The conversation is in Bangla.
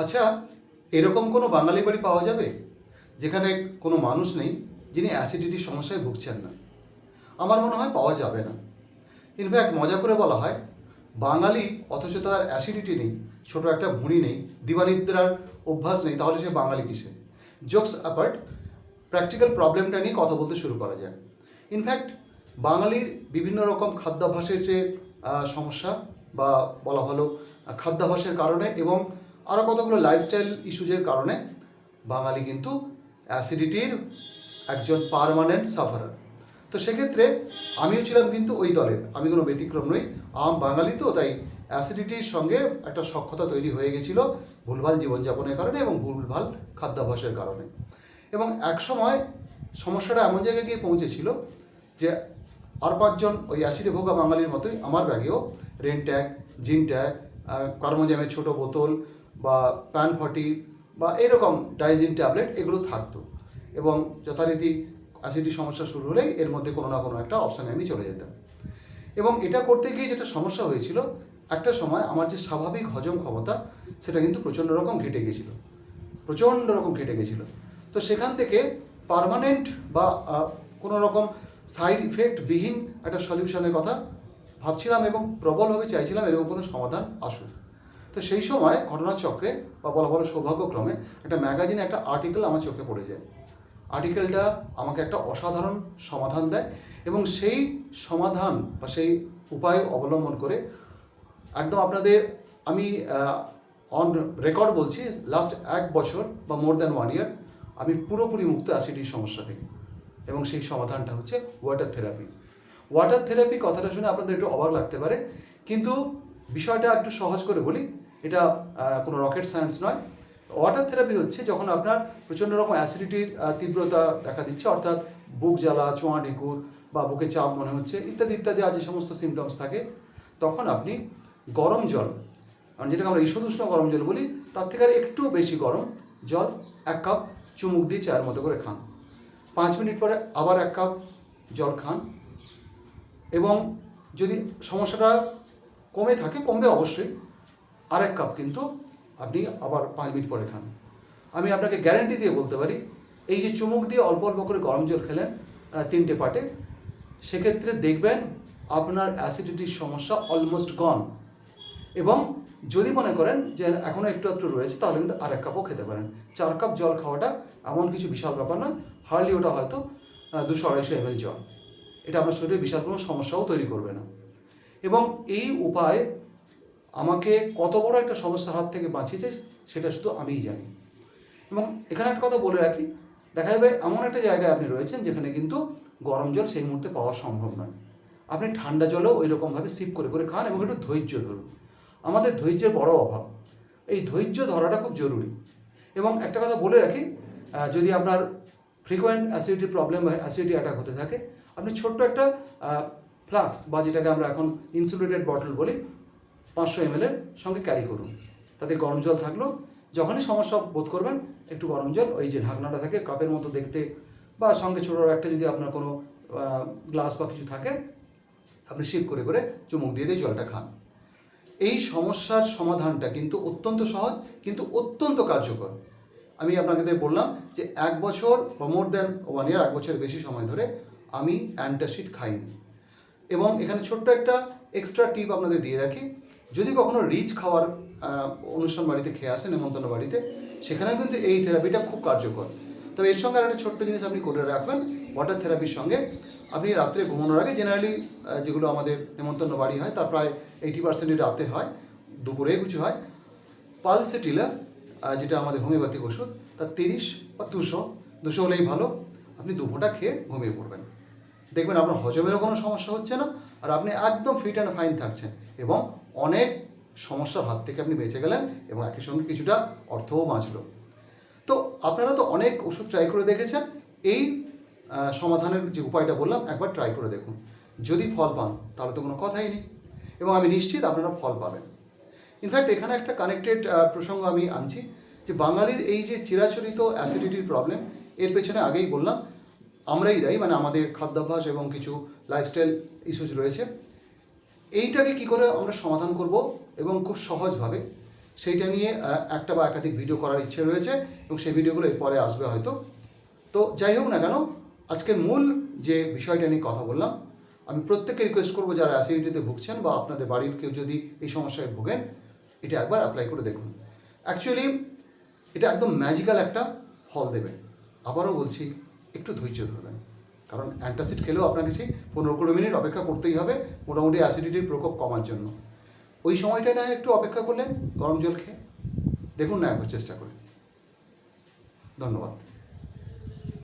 আচ্ছা এরকম কোনো বাঙালি বাড়ি পাওয়া যাবে? যেখানে কোনো মানুষ নেই যিনি অ্যাসিডিটির সমস্যায় ভুগছেন না। আমার মনে হয় পাওয়া যাবে না। ইনফ্যাক্ট মজা করে বলা হয়, বাঙালি অথচ তার অ্যাসিডিটি নেই, ছোট একটা ভুঁড়ি নেই, দিবানিদ্রার অভ্যাস নেই, তাহলে সে বাঙালি কিসে? জোকস অ্যাপার্ট প্র্যাকটিক্যাল প্রবলেমটা নিয়ে কথা বলতে শুরু করা যায় ইনফ্যাক্ট বাঙালির বিভিন্ন রকম খাদ্যাভ্যাসের যে সমস্যা বা বলা ভালো খাদ্যাভ্যাসের কারণে এবং আরও কতগুলো লাইফস্টাইল ইস্যুজের কারণে বাঙালি কিন্তু অ্যাসিডিটির একজন পারমানেন্ট সাফারার তো সেক্ষেত্রে আমিও ছিলাম কিন্তু ওই দলের। আমি কোনো ব্যতিক্রম নই। আম বাঙালি তো, তাই অ্যাসিডিটির সঙ্গে একটা সক্ষতা তৈরি হয়ে গেছিল ভুলভাল জীবনযাপনের কারণে এবং ভুলভাল খাদ্যাভ্যাসের কারণে। এবং একসময় সমস্যাটা এমন জায়গায় গিয়ে পৌঁছেছিল যে আর পাঁচজন ওই অ্যাসিডে ভোগা বাঙালির মতোই আমার ব্যাগেও রেন ট্যাগ, জিন ট্যাগ কর্মজ্যামের ছোটো বোতল বা প্যান ফর্টি বা এরকম ডাইজিন ট্যাবলেট এগুলো থাকতো। এবং যথারীতি অ্যাসিডি সমস্যা শুরু হলেই এর মধ্যে কোনো না কোনো একটা অপশানে আমি চলে যেতাম। এবং এটা করতে গিয়ে যেটা সমস্যা হয়েছিল, একটা সময় আমার যে স্বাভাবিক হজম ক্ষমতা, সেটা কিন্তু প্রচণ্ড রকম ঘেটে গেছিল। প্রচণ্ড রকম ঘেটে গেছিল। তো সেখান থেকে পার্মানেন্ট বা কোনো রকম সাইড ইফেক্ট বিহীন একটা সলিউশনের কথা ভাবছিলাম এবং প্রবলভাবে চাইছিলাম এরকম কোনো সমাধান আসুক। তো সেই সময় ঘটনাচক্রে বা বলা বলো সৌভাগ্যক্রমে একটা ম্যাগাজিনে একটা আর্টিকেল আমার চোখে পড়ে যায়। আর্টিকেলটা আমাকে একটা অসাধারণ সমাধান দেয় এবং সেই সমাধান বা সেই উপায় অবলম্বন করে একদম আপনাদের আমি অন রেকর্ড বলছি লাস্ট এক বছর বা মোর দ্যান ওয়ান ইয়ার আমি পুরোপুরি মুক্ত অ্যাসিডির সমস্যা থেকে। এবং সেই সমাধানটা হচ্ছে ওয়াটার থেরাপি ওয়াটার থেরাপি কথাটা শুনে আপনাদের একটু অবাক লাগতে পারে, কিন্তু বিষয়টা একটু সহজ করে বলি। এটা কোনো রকেট সায়েন্স নয়। ওয়াটার থেরাপি হচ্ছে যখন আপনার প্রচণ্ড রকম অ্যাসিডিটির তীব্রতা দেখা দিচ্ছে, অর্থাৎ বুক জ্বালা, চোঁয়া ঢেকুর বা বুকে চাপ মনে হচ্ছে, ইত্যাদি ইত্যাদি, আর যে সমস্ত সিমটমস থাকে, তখন আপনি গরম জল মানে যেটাকে আমরা ঈষদুষ্ণ গরম জল বলি, তার থেকে আর একটু বেশি গরম জল এক কাপ চুমুক দিয়ে চায়ের মতো করে খান। পাঁচ মিনিট পরে আবার এক কাপ জল খান। এবং যদি সমস্যাটা কমে থাকে, কমবে অবশ্যই। আর এক কাপ কিন্তু আপনি আবার পাঁচ মিনিট পরে খান। আমি আপনাকে গ্যারেন্টি দিয়ে বলতে পারি, এই যে চুমুক দিয়ে অল্প অল্প করে গরম জল খেলেন তিনটে পাটে, সেক্ষেত্রে দেখবেন আপনার অ্যাসিডিটির সমস্যা অলমোস্ট গন এবং যদি মনে করেন যে এখনও একটু একটু রয়েছে, তাহলে কিন্তু আর এক কাপও খেতে পারেন। চার কাপ জল খাওয়াটা এমন কিছু বিশাল ব্যাপার নয় হার্ডলি ওটা হয়তো দুশো আড়াইশো এমএল জল। এটা আপনার শরীরে বিশাল কোনো সমস্যাও তৈরি করবে না। এবং এই উপায় আমাকে কত বড় একটা সমস্যার হাত থেকে বাঁচিয়েছে সেটা শুধু আমিই জানি। এবং এখানে একটা কথা বলে রাখি, দেখা যাবে এমন একটা জায়গায় আপনি রয়েছেন যেখানে কিন্তু গরম জল সেই মুহূর্তে পাওয়া সম্ভব নয়। আপনি ঠান্ডা জলও ওই রকমভাবে সিপ করে করে খান এবং একটু ধৈর্য ধরুন। আমাদের ধৈর্যের বড় অভাব। এই ধৈর্য ধরাটা খুব জরুরি। এবং একটা কথা বলে রাখি যদি আপনার ফ্রিকোয়েন্ট অ্যাসিডিটি প্রবলেম বা অ্যাসিডিটি অ্যাটাক হতে থাকে, আপনি ছোট্ট একটা ফ্লাক্স বা যেটাকে আমরা এখন ইনসুলেটেড বটল বলি, পাঁচশো এম এর সঙ্গে ক্যারি করুন। তাতে গরম জল থাকল। যখনই সমস্যা বোধ করবেন, একটু গরম জল, ওই যে ঢাকনাটা থাকে কাপের মতো দেখতে, বা সঙ্গে ছোটো একটা যদি আপনার কোনো গ্লাস বা কিছু থাকে, আপনি শিপ করে করে চুমুক দিয়ে দিয়ে জলটা খান। এই সমস্যার সমাধানটা কিন্তু অত্যন্ত সহজ, কিন্তু অত্যন্ত কার্যকর। আমি আপনাকে বললাম যে এক বছর বা মোর দ্যান ওয়ান ইয়ার এক বছরের বেশি সময় ধরে আমি অ্যান্টাসিড খাইনি। এবং এখানে ছোট্ট একটা এক্সট্রা টিপ আপনাদের দিয়ে রাখি। যদি কখনো রিচ খাওয়ার অনুষ্ঠান বাড়িতে খেয়ে আসেন, নেমন্তন্ন বাড়িতে সেখানে কিন্তু এই থেরাপিটা খুব কার্যকর। তবে এর সঙ্গে একটা ছোট্ট জিনিস আপনি করে রাখবেন ওয়াটার থেরাপির সঙ্গে। আপনি রাত্রে ঘুমানোর আগে জেনারেলি যেগুলো আমাদের নেমন্তন্ন বাড়ি হয় তার প্রায় এইটি পার্সেন্টই রাতে হয় দুপুরে কিছু হয়। পালসেটিলা যেটা আমাদের হোমিওপ্যাথিক ওষুধ তার তিরিশ বা দুশো দুশো হলেই ভালো। আপনি দু খেয়ে ঘুমিয়ে পড়বেন। দেখবেন আপনার হজমেরও কোনো সমস্যা হচ্ছে না আর আপনি একদম ফিট অ্যান্ড ফাইন থাকছেন এবং অনেক সমস্যার হাত থেকে আপনি বেঁচে গেলেন এবং একই সঙ্গে কিছুটা অর্থও বাঁচল। তো আপনারা তো অনেক ওষুধ ট্রাই করে দেখেছেন, এই সমাধানের যে উপায়টা বললাম একবার ট্রাই করে দেখুন। যদি ফল পান, তাহলে তো কোনো কথাই নেই। এবং আমি নিশ্চিত আপনারা ফল পাবেন। ইনফ্যাক্ট এখানে একটা কানেক্টেড প্রসঙ্গ আমি আনছি যে বাঙালির এই যে চিরাচরিত অ্যাসিডিটির প্রবলেম এর পেছনে আগেই বললাম আমরাই দায়ী মানে আমাদের খাদ্যাভ্যাস এবং কিছু লাইফস্টাইল ইস্যুস রয়েছে। এইটাকে কি করে আমরা সমাধান করব এবং খুব সহজভাবে সেইটা নিয়ে একটা বা একাধিক ভিডিও করার ইচ্ছে রয়েছে এবং সেই ভিডিওগুলো এরপরে আসবে হয়তো। তো যাই হোক না কেন, আজকের মূল যে বিষয়টা নিয়ে কথা বললাম, আমি প্রত্যেককে রিকোয়েস্ট করব যারা অ্যাসিডিটিতে ভুগছেন বা আপনাদের বাড়ির কেউ যদি এই সমস্যায় ভোগেন, এটা একবার অ্যাপ্লাই করে দেখুন। অ্যাকচুয়ালি এটা একদম ম্যাজিক্যাল একটা ফল দেবে। আবারও বলছি একটু ধৈর্য ধরবেন কারণ অ্যান্টাসিড খেলেও আপনাকে সেই পনেরো কুড়ি মিনিট অপেক্ষা করতেই হবে মোটামুটি অ্যাসিডিটির প্রকোপ কমার জন্য। ওই সময়টা না একটু অপেক্ষা করলেন, গরম জল খেয়ে। দেখুন না একবার, চেষ্টা করে ধন্যবাদ।